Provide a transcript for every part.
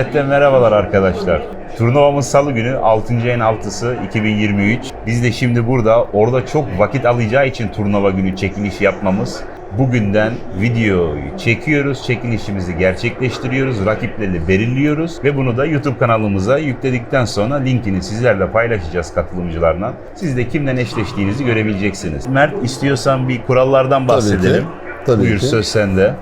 Cümletten merhabalar arkadaşlar. Turnuvamız salı günü 6. ayın 6'sı 2023. Biz de şimdi burada orada çok vakit alacağı için turnuva günü çekiliş yapmamız. Bugünden videoyu çekiyoruz, çekilişimizi gerçekleştiriyoruz, rakipleri belirliyoruz ve bunu da YouTube kanalımıza yükledikten sonra linkini sizlerle paylaşacağız katılımcılarla. Siz de kimden eşleştiğinizi görebileceksiniz. Mert istiyorsan bir kurallardan bahsedelim. Tabii Buyur ki. söz sende.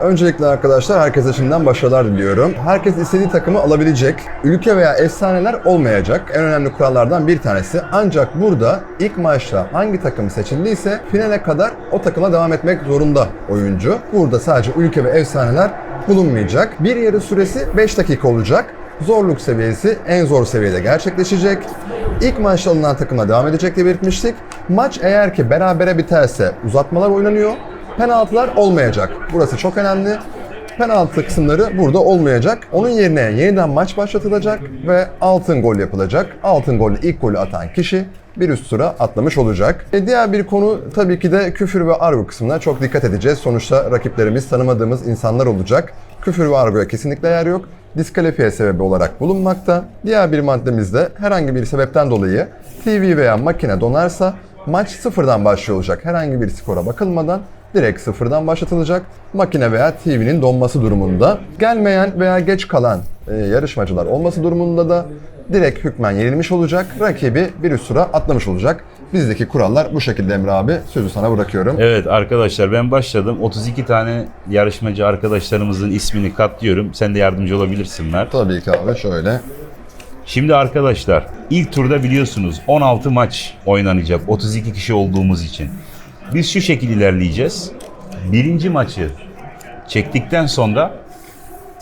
Öncelikle arkadaşlar herkese şimdiden başarılar diliyorum. Herkes istediği takımı alabilecek. Ülke veya efsaneler olmayacak. En önemli kurallardan bir tanesi. Ancak burada ilk maçta hangi takım seçildiyse finale kadar o takıma devam etmek zorunda oyuncu. Burada sadece ülke ve efsaneler bulunmayacak. Bir yarı süresi 5 dakika olacak. Zorluk seviyesi en zor seviyede gerçekleşecek. İlk maçta alınan takımla devam edecek diye belirtmiştik. Maç eğer ki berabere biterse uzatmalar oynanıyor. Penaltılar olmayacak. Burası çok önemli. Penaltı kısımları burada olmayacak. Onun yerine yeniden maç başlatılacak ve altın gol yapılacak. Altın golle ilk golü atan kişi bir üst tura atlamış olacak. E diğer bir konu tabii ki de küfür ve argo kısmına çok dikkat edeceğiz. Sonuçta rakiplerimiz tanımadığımız insanlar olacak. Küfür ve argoya kesinlikle yer yok. Diskalifiye sebebi olarak bulunmakta. Diğer bir maddemiz de herhangi bir sebepten dolayı TV veya makine donarsa maç sıfırdan başlıyor olacak. Herhangi bir skora bakılmadan direkt sıfırdan başlatılacak. Makine veya TV'nin donması durumunda. Gelmeyen veya geç kalan e, yarışmacılar olması durumunda da direkt hükmen yenilmiş olacak. Rakibi bir üst sıra atlamış olacak. Bizdeki kurallar bu şekilde Emre abi. Sözü sana bırakıyorum. Evet arkadaşlar ben başladım. 32 tane yarışmacı arkadaşlarımızın ismini katlıyorum. Sen de yardımcı olabilirsin Mert. Tabii ki abi şöyle. Şimdi arkadaşlar ilk turda biliyorsunuz 16 maç oynanacak 32 kişi olduğumuz için. Biz şu şekil ilerleyeceğiz. Birinci maçı çektikten sonra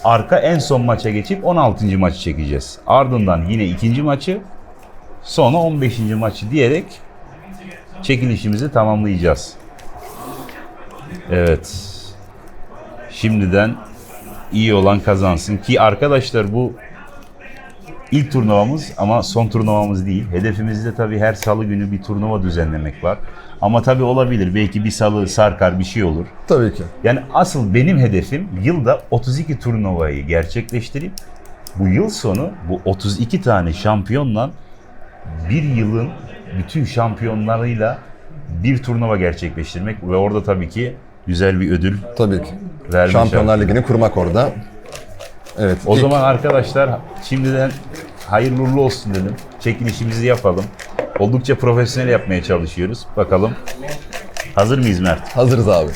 arka en son maça geçip 16. maçı çekeceğiz. Ardından yine ikinci maçı sonra 15. maçı diyerek çekilişimizi tamamlayacağız. Evet. Şimdiden iyi olan kazansın ki arkadaşlar bu İlk turnuvamız ama son turnuvamız değil. Hedefimizde tabii her salı günü bir turnuva düzenlemek var. Ama tabii olabilir. Belki bir salı sarkar bir şey olur. Tabii ki. Yani asıl benim hedefim yılda 32 turnuvayı gerçekleştirip bu yıl sonu bu 32 tane şampiyonla bir yılın bütün şampiyonlarıyla bir turnuva gerçekleştirmek ve orada tabii ki güzel bir ödül Tabii ki. vermiş. Şampiyonlar Ligi'ni kurmak orada. Evet. O ilk- zaman arkadaşlar şimdiden hayırlı uğurlu olsun dedim. Çekilişimizi yapalım. Oldukça profesyonel yapmaya çalışıyoruz. Bakalım. Hazır mıyız Mert? hazırız abi.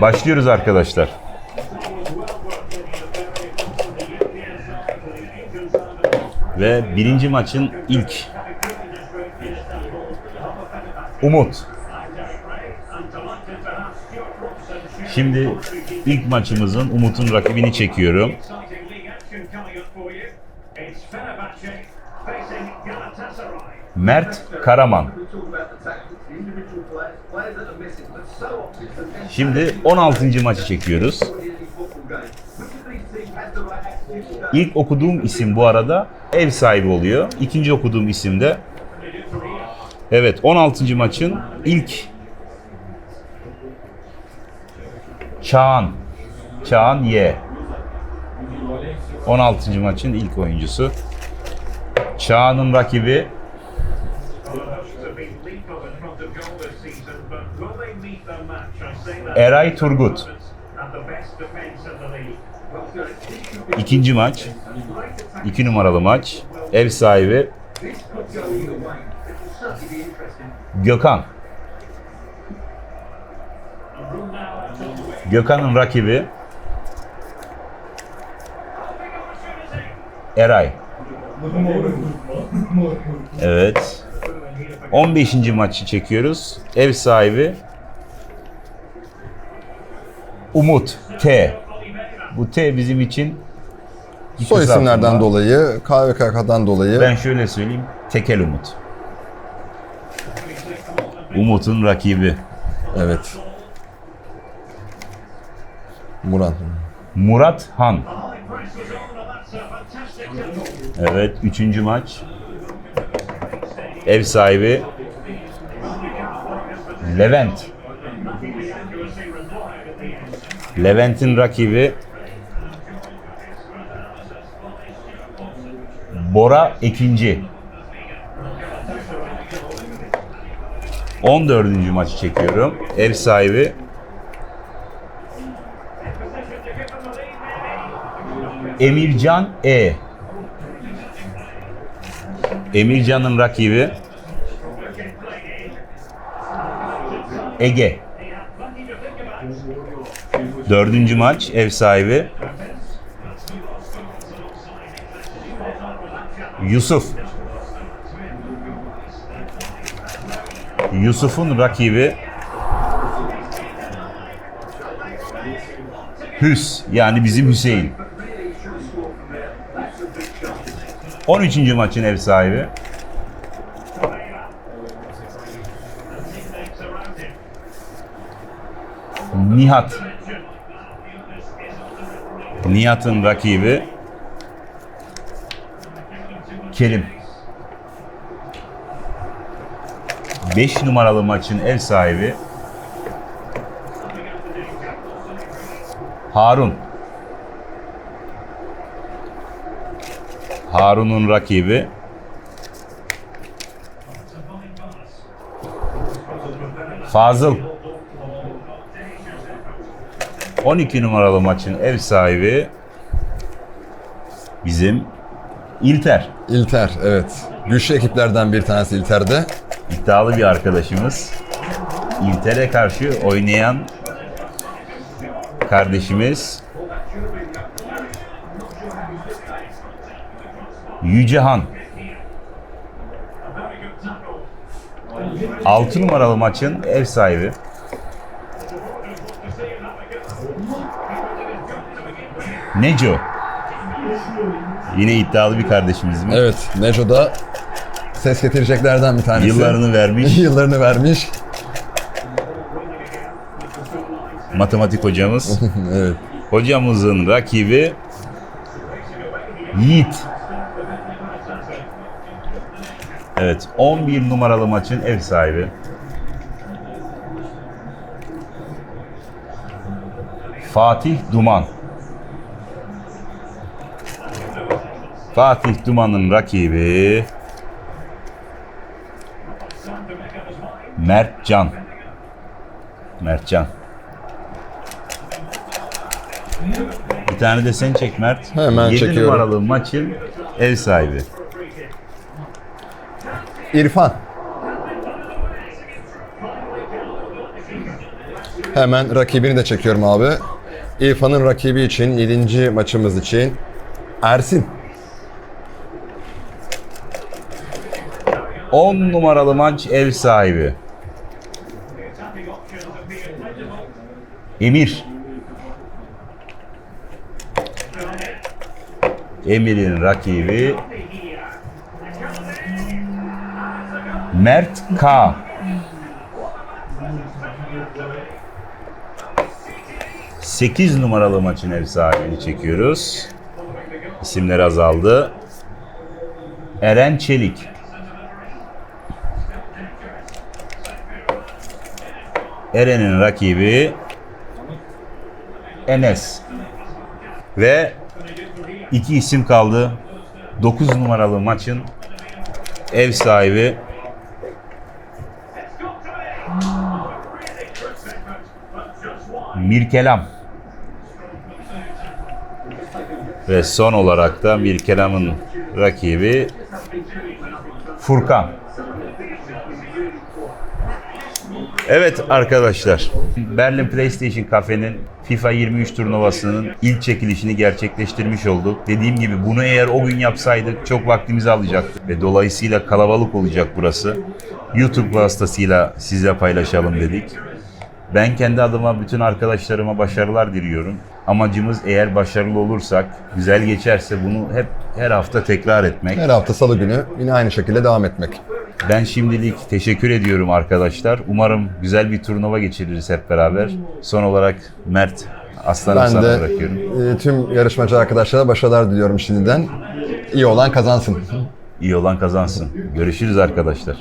Başlıyoruz arkadaşlar. Ve birinci maçın ilk. Umut. Şimdi ilk maçımızın Umut'un rakibini çekiyorum. Mert Karaman. Şimdi 16. maçı çekiyoruz. İlk okuduğum isim bu arada ev sahibi oluyor. İkinci okuduğum isim de Evet 16. maçın ilk Çağan. Çağan Y. 16. maçın ilk oyuncusu. Çağan'ın rakibi Eray Turgut. İkinci maç. iki numaralı maç. Ev sahibi Gökhan. Gökhan'ın rakibi Eray. Evet. 15. maçı çekiyoruz. Ev sahibi Umut T. Bu T bizim için Soy isimlerden dolayı, KVKK'dan dolayı Ben şöyle söyleyeyim. Tekel Umut. Umut'un rakibi. evet. Murat. Murat Han. Evet, üçüncü maç. Ev sahibi Levent. Levent'in rakibi Bora Ekinci. 14. maçı çekiyorum. Ev sahibi Emircan E. Emircan'ın rakibi Ege. Dördüncü maç ev sahibi Yusuf. Yusuf'un rakibi Hüs yani bizim Hüseyin. 13. maçın ev sahibi Nihat. Nihat'ın rakibi Kerim. 5 numaralı maçın ev sahibi Harun. Harun'un rakibi Fazıl. 12 numaralı maçın ev sahibi bizim İlter. İlter, evet. Güçlü ekiplerden bir tanesi İlter'de. İddialı bir arkadaşımız. İlter'e karşı oynayan kardeşimiz Yücehan. 6 numaralı maçın ev sahibi. Neco. Yine iddialı bir kardeşimiz mi? Evet, Neco'da ses getireceklerden bir tanesi. Yıllarını vermiş Yıllarını vermiş. Matematik hocamız. evet. Hocamızın rakibi Yiğit. Evet, 11 numaralı maçın ev sahibi. Fatih Duman. Fatih Duman'ın rakibi Mert Can. Bir tane de sen çek Mert. Hemen 7 çekiyorum. numaralı maçın ev sahibi. İrfan. Hemen rakibini de çekiyorum abi. İrfan'ın rakibi için, 7. maçımız için Ersin. 10 numaralı maç ev sahibi. Emir. Emir'in rakibi Mert K. Sekiz numaralı maçın ev sahibini çekiyoruz. İsimler azaldı. Eren Çelik. Eren'in rakibi Enes. Ve iki isim kaldı. 9 numaralı maçın ev sahibi Mirkelam. Ve son olarak da Mirkelam'ın rakibi Furkan. Evet arkadaşlar, Berlin PlayStation Cafe'nin FIFA 23 turnuvasının ilk çekilişini gerçekleştirmiş olduk. Dediğim gibi bunu eğer o gün yapsaydık çok vaktimizi alacaktı ve dolayısıyla kalabalık olacak burası. YouTube vasıtasıyla size paylaşalım dedik. Ben kendi adıma bütün arkadaşlarıma başarılar diliyorum. Amacımız eğer başarılı olursak, güzel geçerse bunu hep her hafta tekrar etmek. Her hafta salı günü yine aynı şekilde devam etmek. Ben şimdilik teşekkür ediyorum arkadaşlar. Umarım güzel bir turnuva geçiririz hep beraber. Son olarak Mert, aslanım Ben sana de bırakıyorum. e, tüm yarışmacı arkadaşlara başarılar diliyorum şimdiden. İyi olan kazansın. İyi olan kazansın. Görüşürüz arkadaşlar.